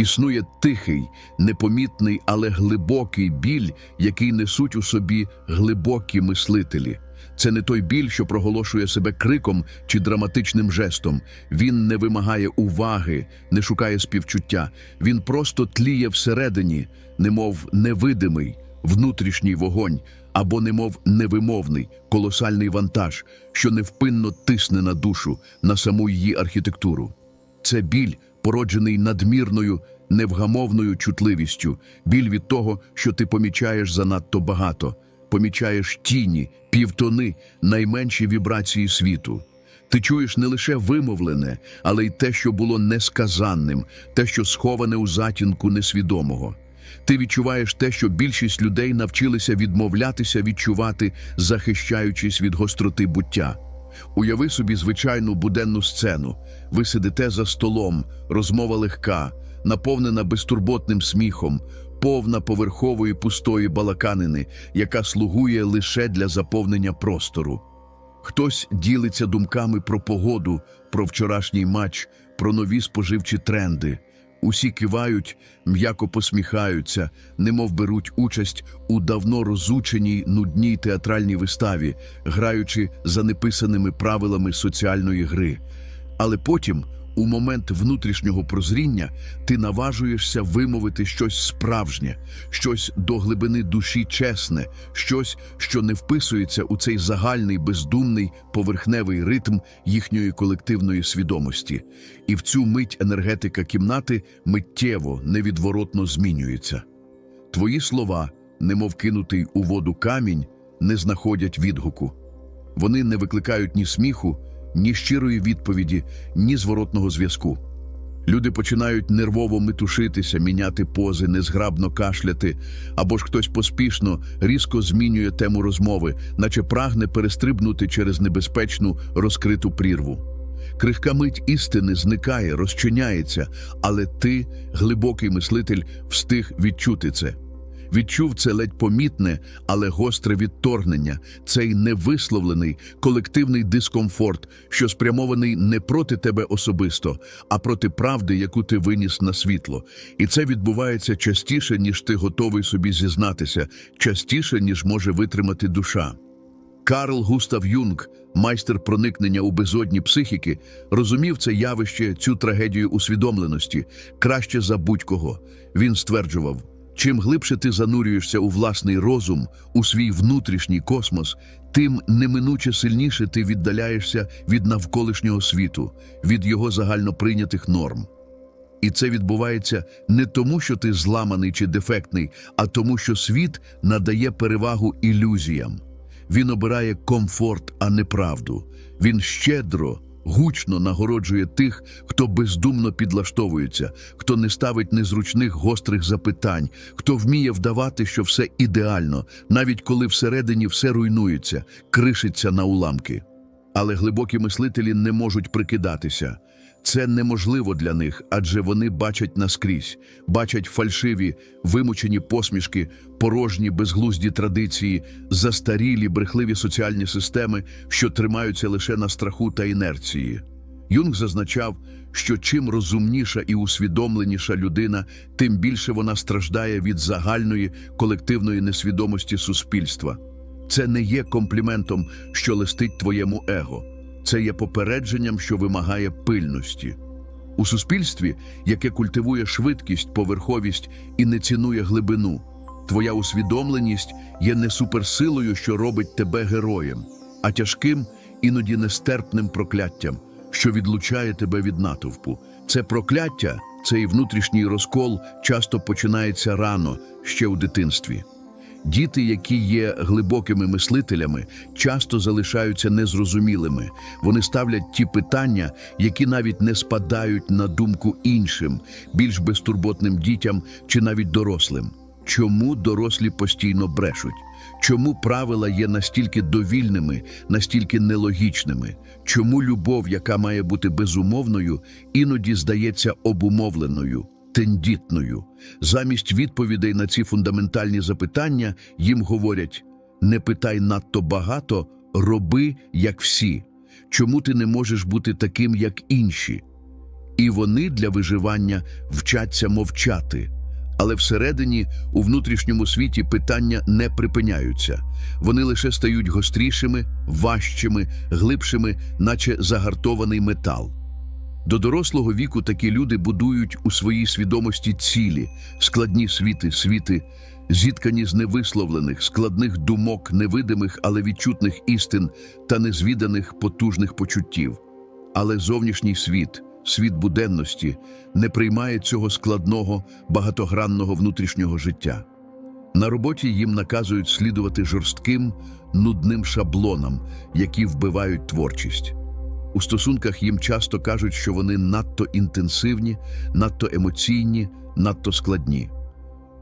Існує тихий, непомітний, але глибокий біль, який несуть у собі глибокі мислителі. Це не той біль, що проголошує себе криком чи драматичним жестом. Він не вимагає уваги, не шукає співчуття. Він просто тліє всередині, немов невидимий, внутрішній вогонь, або немов невимовний, колосальний вантаж, що невпинно тисне на душу, на саму її архітектуру. Це біль, породжений надмірною, невгамовною чутливістю, біль від того, що ти помічаєш занадто багато, помічаєш тіні, півтони, найменші вібрації світу. Ти чуєш не лише вимовлене, але й те, що було несказанним, те, що сховане у затінку несвідомого. Ти відчуваєш те, що більшість людей навчилися відмовлятися відчувати, захищаючись від гостроти буття. Уяви собі звичайну буденну сцену. Ви сидите за столом, розмова легка, наповнена безтурботним сміхом, повна поверхової пустої балаканини, яка слугує лише для заповнення простору. Хтось ділиться думками про погоду, про вчорашній матч, про нові споживчі тренди. Усі кивають, м'яко посміхаються, немов беруть участь у давно розученій нудній театральній виставі, граючи за неписаними правилами соціальної гри. Але потім, у момент внутрішнього прозріння, ти наважуєшся вимовити щось справжнє, щось до глибини душі чесне, щось, що не вписується у цей загальний бездумний поверхневий ритм їхньої колективної свідомості. І в цю мить енергетика кімнати миттєво, невідворотно змінюється. Твої слова, немов кинутий у воду камінь, не знаходять відгуку. Вони не викликають ні сміху, ні щирої відповіді, ні зворотного зв'язку. Люди починають нервово метушитися, міняти пози, незграбно кашляти, або ж хтось поспішно, різко змінює тему розмови, наче прагне перестрибнути через небезпечну розкриту прірву. Крихка мить істини зникає, розчиняється, але ти, глибокий мислитель, встиг відчути це. Відчув це ледь помітне, але гостре відторгнення, цей невисловлений колективний дискомфорт, що спрямований не проти тебе особисто, а проти правди, яку ти виніс на світло. І це відбувається частіше, ніж ти готовий собі зізнатися, частіше, ніж може витримати душа. Карл Густав Юнг, майстер проникнення у безодні психіки, розумів це явище, цю трагедію усвідомленості краще за будь-кого. Він стверджував. Чим глибше ти занурюєшся у власний розум, у свій внутрішній космос, тим неминуче сильніше ти віддаляєшся від навколишнього світу, від його загальноприйнятих норм. І це відбувається не тому, що ти зламаний чи дефектний, а тому, що світ надає перевагу ілюзіям. Він обирає комфорт, а не правду. Він щедро, гучно нагороджує тих, хто бездумно підлаштовується, хто не ставить незручних гострих запитань, хто вміє вдавати, що все ідеально, навіть коли всередині все руйнується, кришиться на уламки. Але глибокі мислителі не можуть прикидатися. Це неможливо для них, адже вони бачать наскрізь, бачать фальшиві, вимучені посмішки, порожні безглузді традиції, застарілі брехливі соціальні системи, що тримаються лише на страху та інерції. Юнг зазначав, що чим розумніша і усвідомленіша людина, тим більше вона страждає від загальної колективної несвідомості суспільства. Це не є компліментом, що листить твоєму его. Це є попередженням, що вимагає пильності. У суспільстві, яке культивує швидкість, поверховість і не цінує глибину, твоя усвідомленість є не суперсилою, що робить тебе героєм, а тяжким, іноді нестерпним прокляттям, що відлучає тебе від натовпу. Це прокляття, цей внутрішній розкол часто починається рано, ще у дитинстві. Діти, які є глибокими мислителями, часто залишаються незрозумілими. Вони ставлять ті питання, які навіть не спадають на думку іншим, більш безтурботним дітям чи навіть дорослим. Чому дорослі постійно брешуть? Чому правила є настільки довільними, настільки нелогічними? Чому любов, яка має бути безумовною, іноді здається обумовленою? Тендітною. Замість відповідей на ці фундаментальні запитання їм говорять: не питай надто багато, роби як всі. Чому ти не можеш бути таким, як інші? і вони для виживання вчаться мовчати. Але всередині, у внутрішньому світі, питання не припиняються. Вони лише стають гострішими, важчими, глибшими, наче загартований метал. До дорослого віку такі люди будують у своїй свідомості цілі, складні світи, світи, зіткані з невисловлених, складних думок, невидимих, але відчутних істин та незвіданих потужних почуттів. Але зовнішній світ, світ буденності, не приймає цього складного, багатогранного внутрішнього життя. На роботі їм наказують слідувати жорстким, нудним шаблонам, які вбивають творчість. У стосунках їм часто кажуть, що вони надто інтенсивні, надто емоційні, надто складні.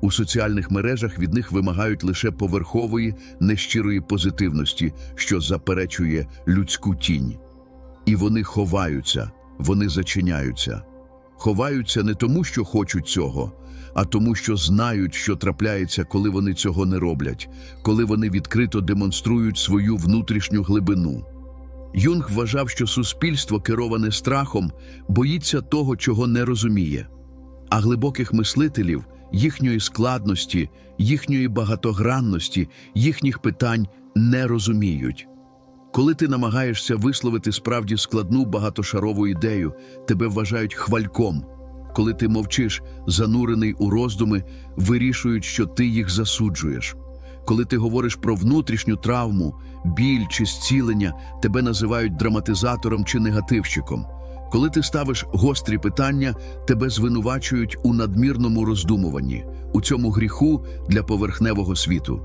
У соціальних мережах від них вимагають лише поверхової, нещирої позитивності, що заперечує людську тінь. І вони ховаються, вони зачиняються. Ховаються не тому, що хочуть цього, а тому, що знають, що трапляється, коли вони цього не роблять, коли вони відкрито демонструють свою внутрішню глибину. Юнг вважав, що суспільство, кероване страхом, боїться того, чого не розуміє, а глибоких мислителів, їхньої складності, їхньої багатогранності, їхніх питань не розуміють. Коли ти намагаєшся висловити справді складну багатошарову ідею, тебе вважають хвальком. Коли ти мовчиш, занурений у роздуми, вирішують, що ти їх засуджуєш. Коли ти говориш про внутрішню травму, біль чи зцілення, тебе називають драматизатором чи негативщиком. Коли ти ставиш гострі питання, тебе звинувачують у надмірному роздумуванні, у цьому гріху для поверхневого світу.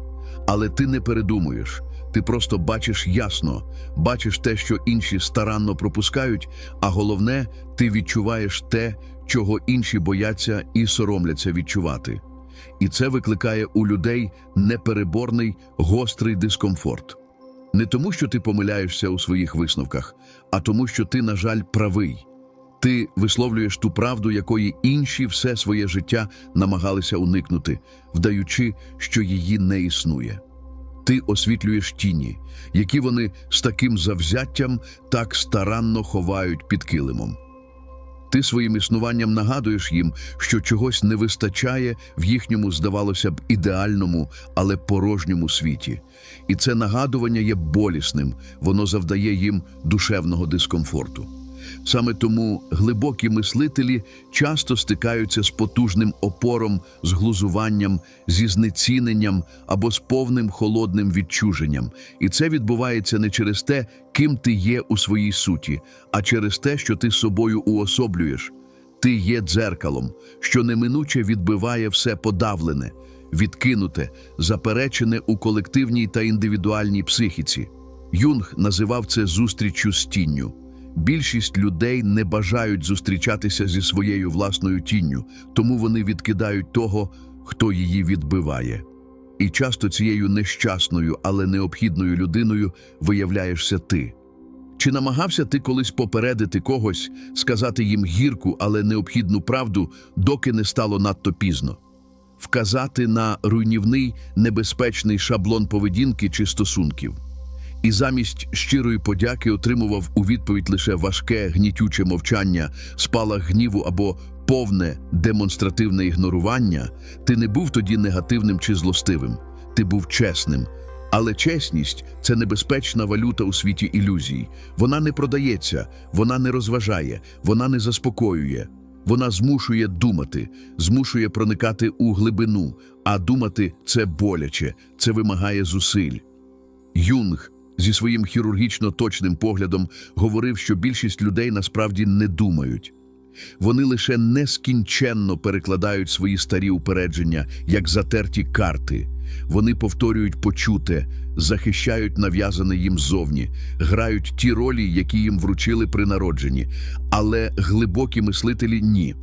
Але ти не передумуєш. Ти просто бачиш ясно, бачиш те, що інші старанно пропускають, а головне, ти відчуваєш те, чого інші бояться і соромляться відчувати. І це викликає у людей непереборний гострий дискомфорт. Не тому, що ти помиляєшся у своїх висновках, а тому, що ти, на жаль, правий. Ти висловлюєш ту правду, якої інші все своє життя намагалися уникнути, вдаючи, що її не існує. Ти освітлюєш тіні, які вони з таким завзяттям так старанно ховають під килимом. Ти своїм існуванням нагадуєш їм, що чогось не вистачає в їхньому, здавалося б, ідеальному, але порожньому світі. І це нагадування є болісним, воно завдає їм душевного дискомфорту. Саме тому глибокі мислителі часто стикаються з потужним опором, з глузуванням, зі знеціненням або з повним холодним відчуженням. І це відбувається не через те, ким ти є у своїй суті, а через те, що ти собою уособлюєш. Ти є дзеркалом, що неминуче відбиває все подавлене, відкинуте, заперечене у колективній та індивідуальній психіці. Юнг називав це зустріччю з тінню. Більшість людей не бажають зустрічатися зі своєю власною тінню, тому вони відкидають того, хто її відбиває. І часто цією нещасною, але необхідною людиною виявляєшся ти. Чи намагався ти колись попередити когось, сказати їм гірку, але необхідну правду, доки не стало надто пізно? Вказати на руйнівний небезпечний шаблон поведінки чи стосунків? І замість щирої подяки отримував у відповідь лише важке, гнітюче мовчання, спалах гніву або повне демонстративне ігнорування, ти не був тоді негативним чи злостивим, ти був чесним. Але чесність це небезпечна валюта у світі ілюзій. Вона не продається, вона не розважає, вона не заспокоює. Вона змушує думати, змушує проникати у глибину, а думати це боляче, це вимагає зусиль. Юнг зі своїм хірургічно точним поглядом говорив, що більшість людей насправді не думають. Вони лише нескінченно перекладають свої старі упередження як затерті карти. Вони повторюють почуте, захищають нав'язане їм ззовні, грають ті ролі, які їм вручили при народженні. Але глибокі мислителі ні.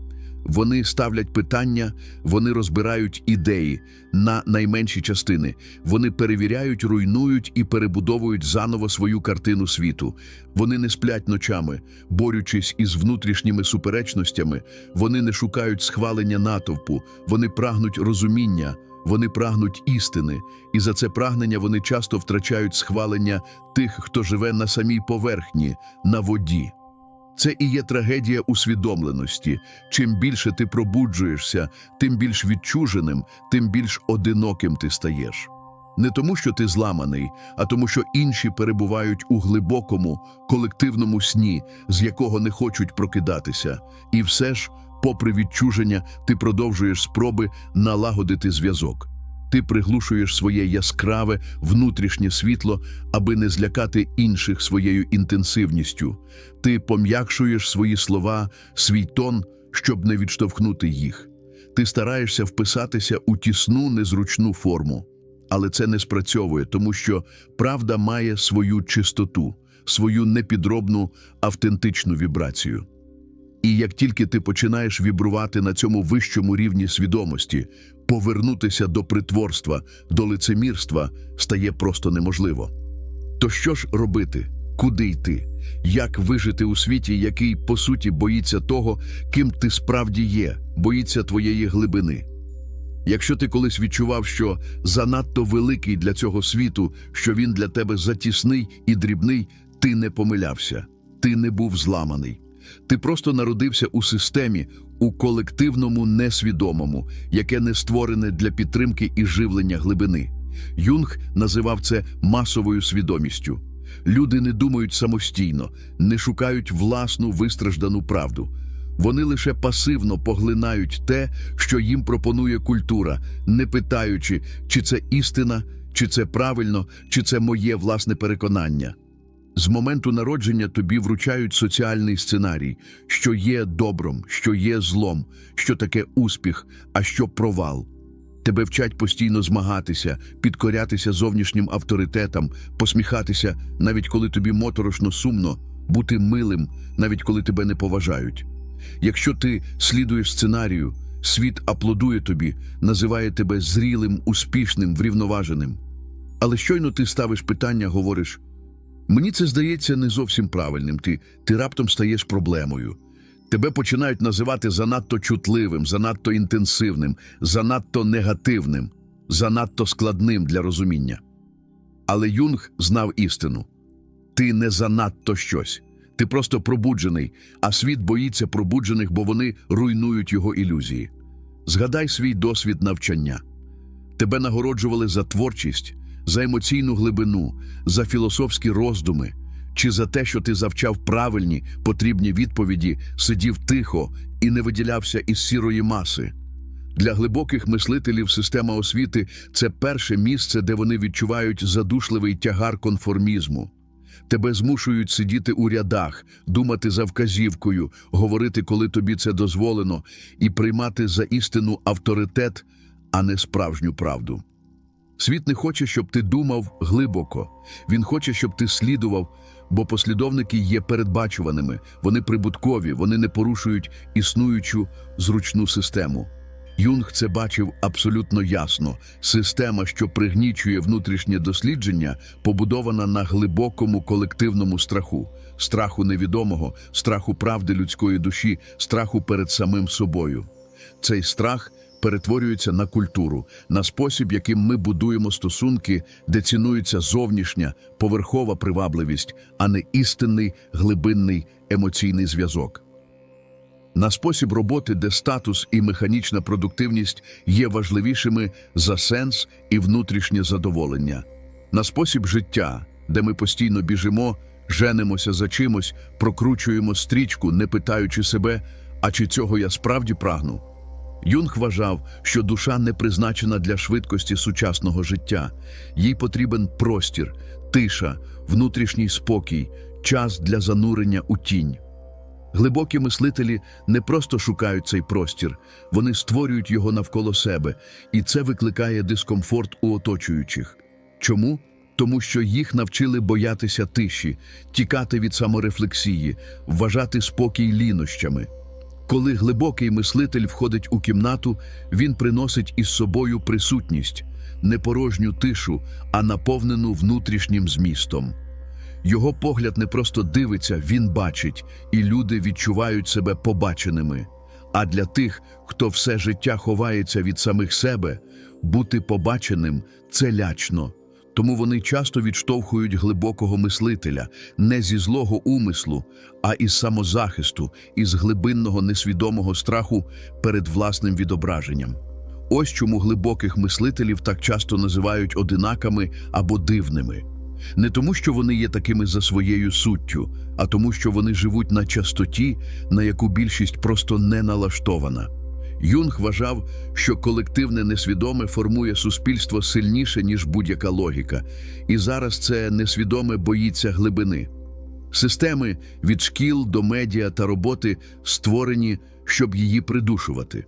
Вони ставлять питання, вони розбирають ідеї на найменші частини. Вони перевіряють, руйнують і перебудовують заново свою картину світу. Вони не сплять ночами, борючись із внутрішніми суперечностями. Вони не шукають схвалення натовпу, вони прагнуть розуміння, вони прагнуть істини, і за це прагнення вони часто втрачають схвалення тих, хто живе на самій поверхні, на воді. Це і є трагедія усвідомленості. Чим більше ти пробуджуєшся, тим більш відчуженим, тим більш одиноким ти стаєш. Не тому, що ти зламаний, а тому, що інші перебувають у глибокому, колективному сні, з якого не хочуть прокидатися. І все ж, попри відчуження, ти продовжуєш спроби налагодити зв'язок. Ти приглушуєш своє яскраве внутрішнє світло, аби не злякати інших своєю інтенсивністю. Ти пом'якшуєш свої слова, свій тон, щоб не відштовхнути їх. Ти стараєшся вписатися у тісну, незручну форму. Але це не спрацьовує, тому що правда має свою чистоту, свою непідробну автентичну вібрацію. І як тільки ти починаєш вібрувати на цьому вищому рівні свідомості, повернутися до притворства, до лицемірства стає просто неможливо. То що ж робити? Куди йти? Як вижити у світі, який, по суті, боїться того, ким ти справді є, боїться твоєї глибини? Якщо ти колись відчував, що занадто великий для цього світу, що він для тебе затісний і дрібний, ти не помилявся, ти не був зламаний. Ти просто народився у системі, у колективному несвідомому, яке не створене для підтримки і живлення глибини. Юнг називав це масовою свідомістю. Люди не думають самостійно, не шукають власну вистраждану правду. Вони лише пасивно поглинають те, що їм пропонує культура, не питаючи, чи це істина, чи це правильно, чи це моє власне переконання. З моменту народження тобі вручають соціальний сценарій, що є добром, що є злом, що таке успіх, а що провал. Тебе вчать постійно змагатися, підкорятися зовнішнім авторитетам, посміхатися, навіть коли тобі моторошно сумно, бути милим, навіть коли тебе не поважають. Якщо ти слідуєш сценарію, світ аплодує тобі, називає тебе зрілим, успішним, врівноваженим. Але щойно ти ставиш питання, говориш: мені це здається не зовсім правильним, ти, ти раптом стаєш проблемою. Тебе починають називати занадто чутливим, занадто інтенсивним, занадто негативним, занадто складним для розуміння. Але Юнг знав істину ти не занадто щось. Ти просто пробуджений, а світ боїться пробуджених, бо вони руйнують його ілюзії. Згадай свій досвід навчання. Тебе нагороджували за творчість, за емоційну глибину, за філософські роздуми, чи за те, що ти завчав правильні, потрібні відповіді, сидів тихо і не виділявся із сірої маси. Для глибоких мислителів система освіти це перше місце, де вони відчувають задушливий тягар конформізму. Тебе змушують сидіти у рядах, думати за вказівкою, говорити, коли тобі це дозволено, і приймати за істину авторитет, а не справжню правду. Світ не хоче, щоб ти думав глибоко. Він хоче, щоб ти слідував, бо послідовники є передбачуваними, вони прибуткові, вони не порушують існуючу зручну систему. Юнг це бачив абсолютно ясно. Система, що пригнічує внутрішнє дослідження, побудована на глибокому колективному страху, страху невідомого, страху правди людської душі, страху перед самим собою. Цей страх перетворюється на культуру, на спосіб, яким ми будуємо стосунки, де цінується зовнішня, поверхова привабливість, а не істинний глибинний емоційний зв'язок. На спосіб роботи, де статус і механічна продуктивність є важливішими за сенс і внутрішнє задоволення, на спосіб життя, де ми постійно біжимо, женимося за чимось, прокручуємо стрічку, не питаючи себе, а чи цього я справді прагну. Юнг вважав, що душа не призначена для швидкості сучасного життя, їй потрібен простір, тиша, внутрішній спокій, час для занурення у тінь. Глибокі мислителі не просто шукають цей простір, вони створюють його навколо себе, і це викликає дискомфорт у оточуючих. Чому? Тому що їх навчили боятися тиші, тікати від саморефлексії, вважати спокій лінощами. Коли глибокий мислитель входить у кімнату, він приносить із собою присутність, не порожню тишу, а наповнену внутрішнім змістом. Його погляд не просто дивиться, він бачить, і люди відчувають себе побаченими. А для тих, хто все життя ховається від самих себе, бути побаченим це лячно, Тому вони часто відштовхують глибокого мислителя не зі злого умислу, а із самозахисту, із глибинного несвідомого страху перед власним відображенням. Ось чому глибоких мислителів так часто називають одинаками або дивними. Не тому, що вони є такими за своєю суттю, а тому, що вони живуть на частоті, на яку більшість просто не налаштована. Юнг вважав, що колективне несвідоме формує суспільство сильніше, ніж будь-яка логіка, і зараз це несвідоме боїться глибини. Системи від шкіл до медіа та роботи створені, щоб її придушувати.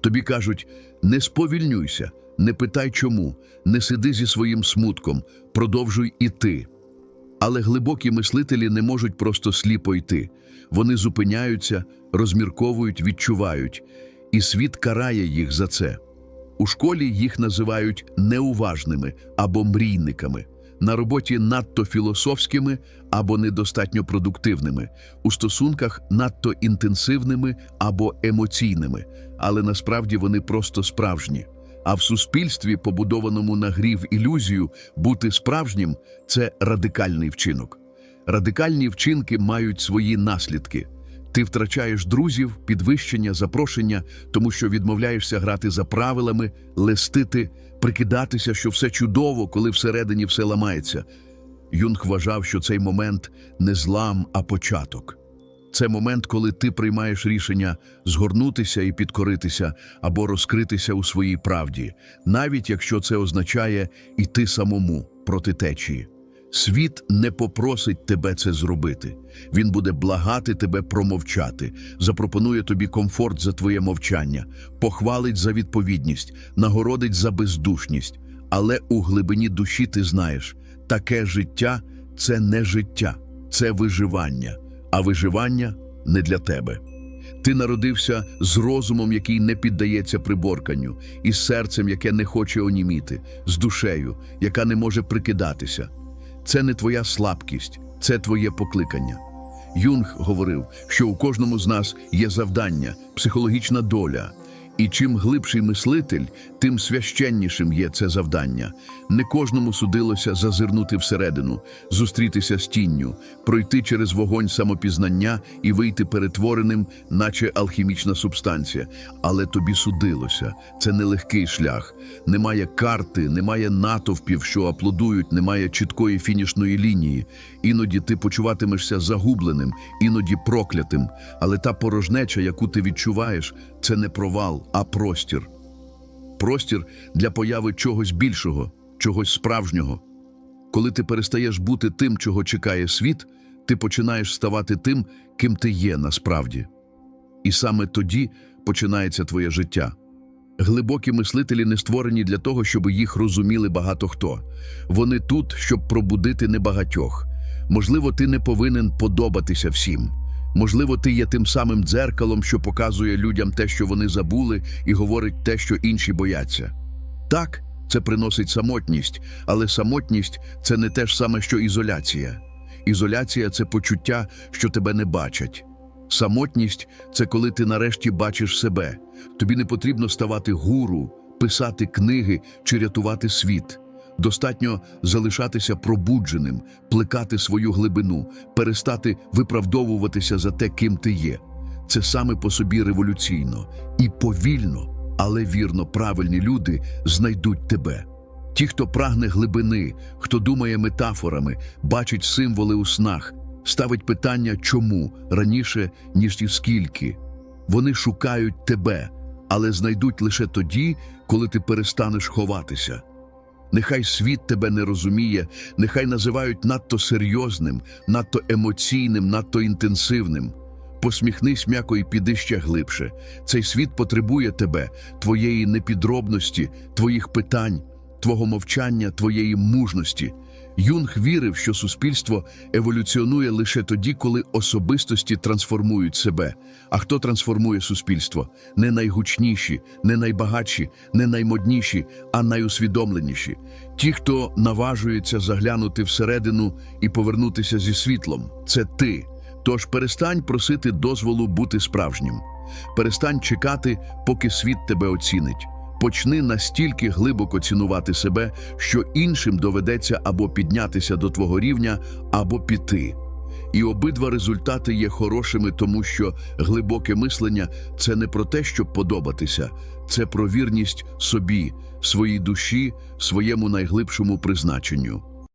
Тобі кажуть: не сповільнюйся, не питай чому, не сиди зі своїм смутком, продовжуй іти. Але глибокі мислителі не можуть просто сліпо йти. Вони зупиняються, розмірковують, відчувають, і світ карає їх за це. У школі їх називають неуважними або мрійниками, на роботі надто філософськими або недостатньо продуктивними, у стосунках надто інтенсивними або емоційними, але насправді вони просто справжні. А в суспільстві, побудованому на грів ілюзію, бути справжнім це радикальний вчинок. Радикальні вчинки мають свої наслідки. Ти втрачаєш друзів, підвищення, запрошення, тому що відмовляєшся грати за правилами, лестити, прикидатися, що все чудово, коли всередині все ламається. Юнг вважав, що цей момент не злам, а початок. Це момент, коли ти приймаєш рішення згорнутися і підкоритися або розкритися у своїй правді, навіть якщо це означає іти самому проти течії. Світ не попросить тебе це зробити. Він буде благати тебе промовчати, запропонує тобі комфорт за твоє мовчання, похвалить за відповідність, нагородить за бездушність. Але у глибині душі ти знаєш, таке життя це не життя, це виживання, а виживання не для тебе. Ти народився з розумом, який не піддається приборканню, із серцем, яке не хоче оніміти, з душею, яка не може прикидатися. Це не твоя слабкість, це твоє покликання. Юнг говорив, що у кожному з нас є завдання, психологічна доля. І чим глибший мислитель, тим священнішим є це завдання. Не кожному судилося зазирнути всередину, зустрітися з тінню, пройти через вогонь самопізнання і вийти перетвореним, наче алхімічна субстанція. Але тобі судилося. Це нелегкий шлях. Немає карти, немає натовпів, що аплодують, немає чіткої фінішної лінії. Іноді ти почуватимешся загубленим, іноді проклятим. Але та порожнеча, яку ти відчуваєш, це не провал, а простір. Простір для появи чогось більшого, чогось справжнього. Коли ти перестаєш бути тим, чого чекає світ, ти починаєш ставати тим, ким ти є насправді. І саме тоді починається твоє життя. Глибокі мислителі не створені для того, щоб їх розуміли багато хто. Вони тут, щоб пробудити небагатьох. Можливо, ти не повинен подобатися всім. Можливо, ти є тим самим дзеркалом, що показує людям те, що вони забули, і говорить те, що інші бояться. Так, це приносить самотність, але самотність це не те ж саме, що ізоляція. Ізоляція це почуття, що тебе не бачать. Самотність це коли ти нарешті бачиш себе. Тобі не потрібно ставати гуру, писати книги чи рятувати світ. Достатньо залишатися пробудженим, плекати свою глибину, перестати виправдовуватися за те, ким ти є. Це саме по собі революційно і повільно, але вірно правильні люди знайдуть тебе. Ті, хто прагне глибини, хто думає метафорами, бачить символи у снах, ставить питання чому раніше, ніж і скільки. Вони шукають тебе, але знайдуть лише тоді, коли ти перестанеш ховатися. Нехай світ тебе не розуміє, нехай називають надто серйозним, надто емоційним, надто інтенсивним. Посміхнись м'яко і піди ще глибше. Цей світ потребує тебе, твоєї непідробності, твоїх питань, твого мовчання, твоєї мужності. Юнг вірив, що суспільство еволюціонує лише тоді, коли особистості трансформують себе. А хто трансформує суспільство? Не найгучніші, не найбагатші, не наймодніші, а найусвідомленіші. Ті, хто наважується заглянути всередину і повернутися зі світлом, це ти. Тож перестань просити дозволу бути справжнім. Перестань чекати, поки світ тебе оцінить. Почни настільки глибоко цінувати себе, що іншим доведеться або піднятися до твого рівня, або піти. І обидва результати є хорошими, тому що глибоке мислення це не про те, щоб подобатися, це про вірність собі, своїй душі, своєму найглибшому призначенню.